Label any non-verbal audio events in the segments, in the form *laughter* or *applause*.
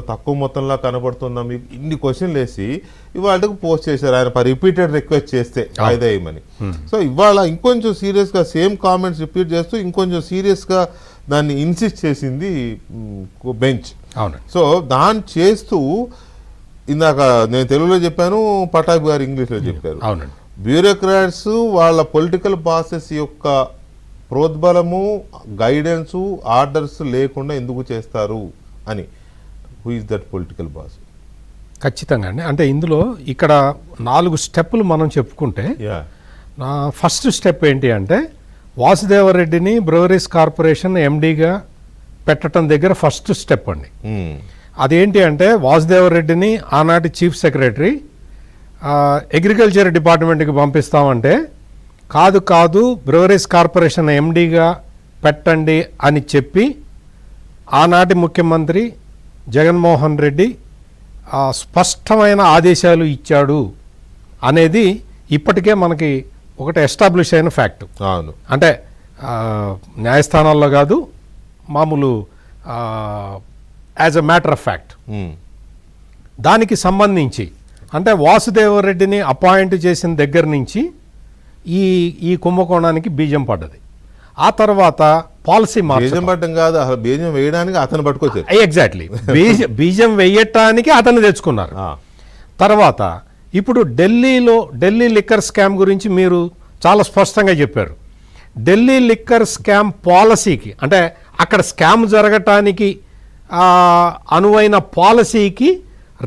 తక్కువ మొత్తంలో కనబడుతున్నా మీకు ఇన్ని క్వశ్చన్లు వేసి ఇవాళకు పోస్ట్ చేశారు? ఆయన రిపీటెడ్ రిక్వెస్ట్ చేస్తే వాయిదా వేయమని. సో ఇవాళ ఇంకొంచెం సీరియస్గా సేమ్ కామెంట్స్ రిపీట్ చేస్తూ ఇంకొంచెం సీరియస్గా దాన్ని ఇన్సిస్ట్ చేసింది బెంచ్ సో దాన్ని చేస్తూ ఇందాక నేను తెలుగులో చెప్పాను పటాబ్ గారు ఇంగ్లీష్లో చెప్పారు. అవునండి. బ్యూరోక్రాట్స్ వాళ్ళ పొలిటికల్ ప్రాసెస్ యొక్క ప్రోద్బలము గైడెన్స్ ఆర్డర్స్ లేకుండా ఎందుకు చేస్తారు అని. Who is that political boss ఖచ్చితంగా అండి. అంటే ఇందులో ఇక్కడ నాలుగు స్టెప్పులు మనం చెప్పుకుంటే నా ఫస్ట్ స్టెప్ ఏంటి అంటే వాసుదేవరెడ్డిని బ్రవరీస్ కార్పొరేషన్ ఎండీగా పెట్టడం దగ్గర ఫస్ట్ స్టెప్ అండి. అదేంటి అంటే వాసుదేవరెడ్డిని ఆనాటి చీఫ్ సెక్రటరీ అగ్రికల్చర్ డిపార్ట్మెంట్కి పంపిస్తామంటే కాదు కాదు బ్రవరీస్ కార్పొరేషన్ ఎండీగా పెట్టండి అని చెప్పి ఆనాటి ముఖ్యమంత్రి జగన్మోహన్ రెడ్డి స్పష్టమైన ఆదేశాలు ఇచ్చాడు అనేది ఇప్పటికే మనకి ఒకటి ఎస్టాబ్లిష్ అయిన ఫ్యాక్ట్. అవును. అంటే న్యాయస్థానాల్లో కాదు మామూలు as a matter of fact. దానికి సంబంధించి అంటే వాసుదేవరెడ్డిని అపాయింట్ చేసిన దగ్గర నుంచి ఈ ఈ కుంభకోణానికి బీజం పడ్డది. ఆ తర్వాత పాలసీ బీజం పట్టడం కాదు అసలు బీజం వేయడానికి అతను పట్టుకొచ్చారు ఎగ్జాక్ట్లీ బీజ బీజం వెయ్యటానికి అతను తెచ్చుకున్నారు. తర్వాత ఇప్పుడు ఢిల్లీలో ఢిల్లీ లిక్కర్ స్కామ్ గురించి మీరు చాలా స్పష్టంగా చెప్పారు. ఢిల్లీ లిక్కర్ స్కామ్ పాలసీకి అంటే అక్కడ స్కామ్ జరగటానికి అనువైన పాలసీకి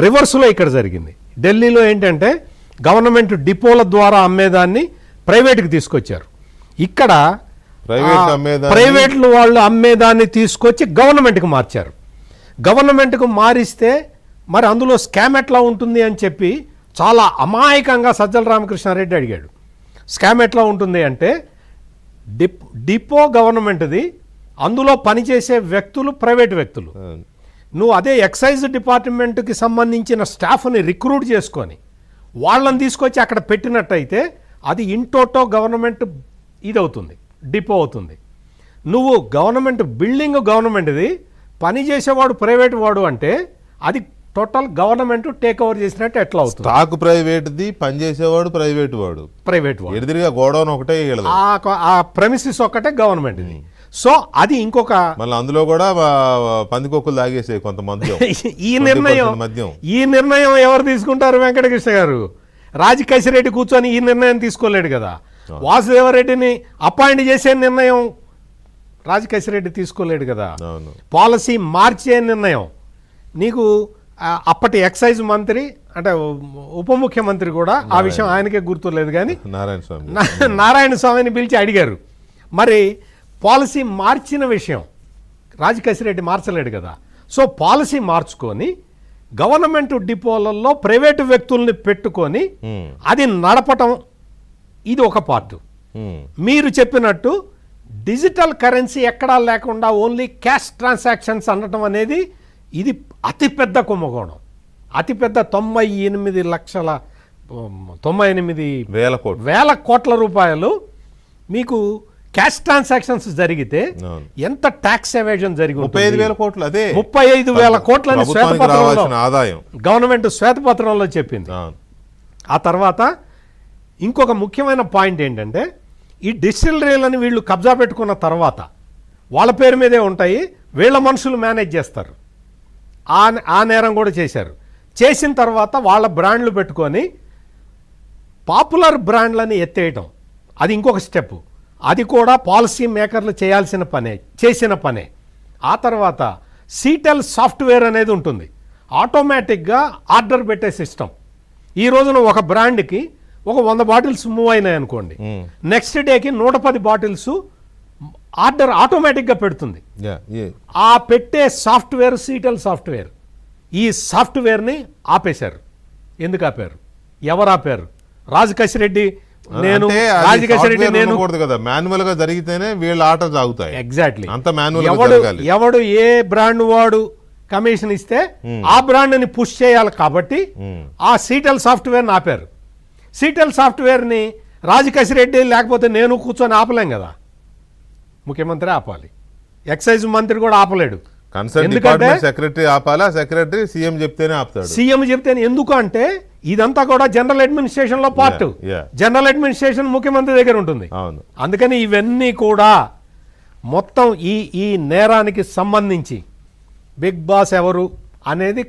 రివర్స్లో ఇక్కడ జరిగింది. ఢిల్లీలో ఏంటంటే గవర్నమెంట్ డిపోల ద్వారా అమ్మేదాన్ని ప్రైవేట్కి తీసుకొచ్చారు. ఇక్కడ ప్రైవేట్లు వాళ్ళు అమ్మేదాన్ని తీసుకొచ్చి గవర్నమెంట్కి మార్చారు. గవర్నమెంట్కు మారిస్తే మరి అందులో స్కామ్ ఎట్లా ఉంటుంది అని చెప్పి చాలా అమాయకంగా సజ్జల రామకృష్ణారెడ్డి అడిగాడు. స్కామ్ ఎట్లా ఉంటుంది అంటే డిప్ డిపో గవర్నమెంట్ది అందులో పనిచేసే వ్యక్తులు ప్రైవేట్ వ్యక్తులు. నువ్వు అదే ఎక్సైజ్ డిపార్ట్మెంట్కి సంబంధించిన స్టాఫ్ని రిక్రూట్ చేసుకొని వాళ్ళని తీసుకొచ్చి అక్కడ పెట్టినట్టయితే అది ఇంటోటో గవర్నమెంట్ ఇది అవుతుంది డిపో అవుతుంది. నువ్వు గవర్నమెంట్ బిల్డింగ్ గవర్నమెంట్ది పని చేసేవాడు ప్రైవేట్ వాడు అంటే అది టోటల్ గవర్నమెంట్ టేక్ ఓవర్ చేసినట్టు ఎట్లా అవుతుంది? స్టాక్ ప్రైవేట్ది పనిచేసేవాడు ప్రైవేట్ వాడు. ప్రైవేట్ వాడు. ఎదురుగా గోడౌన్ ఒకటే ఆ ప్రెమిసిస్ ఒక్కటే గవర్నమెంట్ది సో అది ఇంకొక మళ్ళీ అందులో కూడా పందికొక్కులు తాగేసే కొంతమంది. *laughs* ఈ నిర్ణయం ఈ నిర్ణయం ఎవరు తీసుకుంటారు వెంకటకృష్ణ గారు? రాజకేశిరెడ్డి కూర్చొని ఈ నిర్ణయం తీసుకోలేడు కదా. వాసుదేవరెడ్డిని అపాయింట్ చేసే నిర్ణయం రాజకేశిరెడ్డి తీసుకోలేడు కదా. పాలసీ మార్చే నిర్ణయం. నీకు అప్పటి ఎక్సైజ్ మంత్రి అంటే ఉప ముఖ్యమంత్రి కూడా ఆ విషయం ఆయనకే గుర్తులేదు కానీ నారాయణ స్వామి. నారాయణ స్వామిని పిలిచి అడిగారు. మరి పాలసీ మార్చిన విషయం రాజకేశిరెడ్డి మార్చలేడు కదా. సో పాలసీ మార్చుకొని గవర్నమెంట్ డిపోలలో ప్రైవేటు వ్యక్తుల్ని పెట్టుకొని. అది నడపటం ఇది ఒక పార్ట్. మీరు చెప్పినట్టు డిజిటల్ కరెన్సీ ఎక్కడా లేకుండా ఓన్లీ క్యాష్ ట్రాన్సాక్షన్స్ అనటం అనేది ఇది అతిపెద్ద కుంభకోణం. అతిపెద్ద తొంభై ఎనిమిది లక్షల తొంభై ఎనిమిది వేల కోట్లు. వేల కోట్ల రూపాయలు మీకు క్యాష్ ట్రాన్సాక్షన్స్ జరిగితే. ఎంత ట్యాక్స్ ఎవేజన్ జరిగి ముప్పై ఐదు వేల కోట్లు అదే. ముప్పై ఐదు వేల కోట్లని శ్వేతపత్రంలో ఆదాయం. గవర్నమెంట్ శ్వేతపత్రంలో చెప్పింది. ఆ తర్వాత ఇంకొక ముఖ్యమైన పాయింట్ ఏంటంటే ఈ డిస్టిలరీలను వీళ్ళు కబ్జా పెట్టుకున్న తర్వాత వాళ్ళ పేరు మీదే ఉంటాయి వీళ్ళ మనుషులు మేనేజ్ చేస్తారు. ఆ ఆ నేరం కూడా చేశారు. చేసిన తర్వాత వాళ్ళ బ్రాండ్లు పెట్టుకొని పాపులర్ బ్రాండ్లని ఎత్తేయటం. అది ఇంకొక స్టెప్. అది కూడా పాలసీ మేకర్లు చేయాల్సిన పనే చేసిన పనే. ఆ తర్వాత సీటెల్ సాఫ్ట్వేర్ అనేది ఉంటుంది. ఆటోమేటిక్గా ఆర్డర్ పెట్టే సిస్టమ్ ఈ రోజున ఒక బ్రాండ్కి ఒక వంద బాటిల్స్ మూవ్ అయినాయి అనుకోండి. నెక్స్ట్ డేకి నూట పది బాటిల్స్ ఆర్డర్ ఆటోమేటిక్గా పెడుతుంది. ఆ పెట్టే సాఫ్ట్వేర్ సీటెల్ సాఫ్ట్వేర్ ఈ సాఫ్ట్వేర్ని ఆపేశారు. ఎందుకు ఆపారు? ఎవరు ఆపారు? రాజు కసిరెడ్డి నేను అంటే అది రాజు కసిరెడ్డి software నేను కదా. మాన్యువల్గా జరిగితేనే వీళ్ళ ఆట సాగుతాయి ఎగ్జాక్ట్లీ అంత మాన్యువల్ ఎవడు ఎవడు ఏ బ్రాండ్ వాడు కమిషన్ ఇస్తే ఆ బ్రాండ్ని పుష్ చేయాలి కాబట్టి. ఆ సీటెల్ సాఫ్ట్వేర్ని ఆపారు. సీటెల్ సాఫ్ట్వేర్ని రాజు కసిరెడ్డి లేకపోతే నేను కూర్చొని ఆపలేం కదా? ముఖ్యమంత్రి ఆపాలి. ఎక్సైజ్ మంత్రి కూడా ఆపలేడు. సెక్రటరీ ఆపాలా? సెక్రటరీ సీఎం చెప్తేనే ఆపుతాడు. సీఎం చెప్తే ఎందుకు అంటే ఇదంతా కూడా జనరల్ అడ్మినిస్ట్రేషన్లో పార్ట్. జనరల్ అడ్మినిస్ట్రేషన్ ముఖ్యమంత్రి దగ్గర ఉంటుంది. అవును. అందుకని ఇవన్నీ కూడా మొత్తం ఈ ఈ నేరానికి సంబంధించి బిగ్ బాస్ ఎవరు అనేది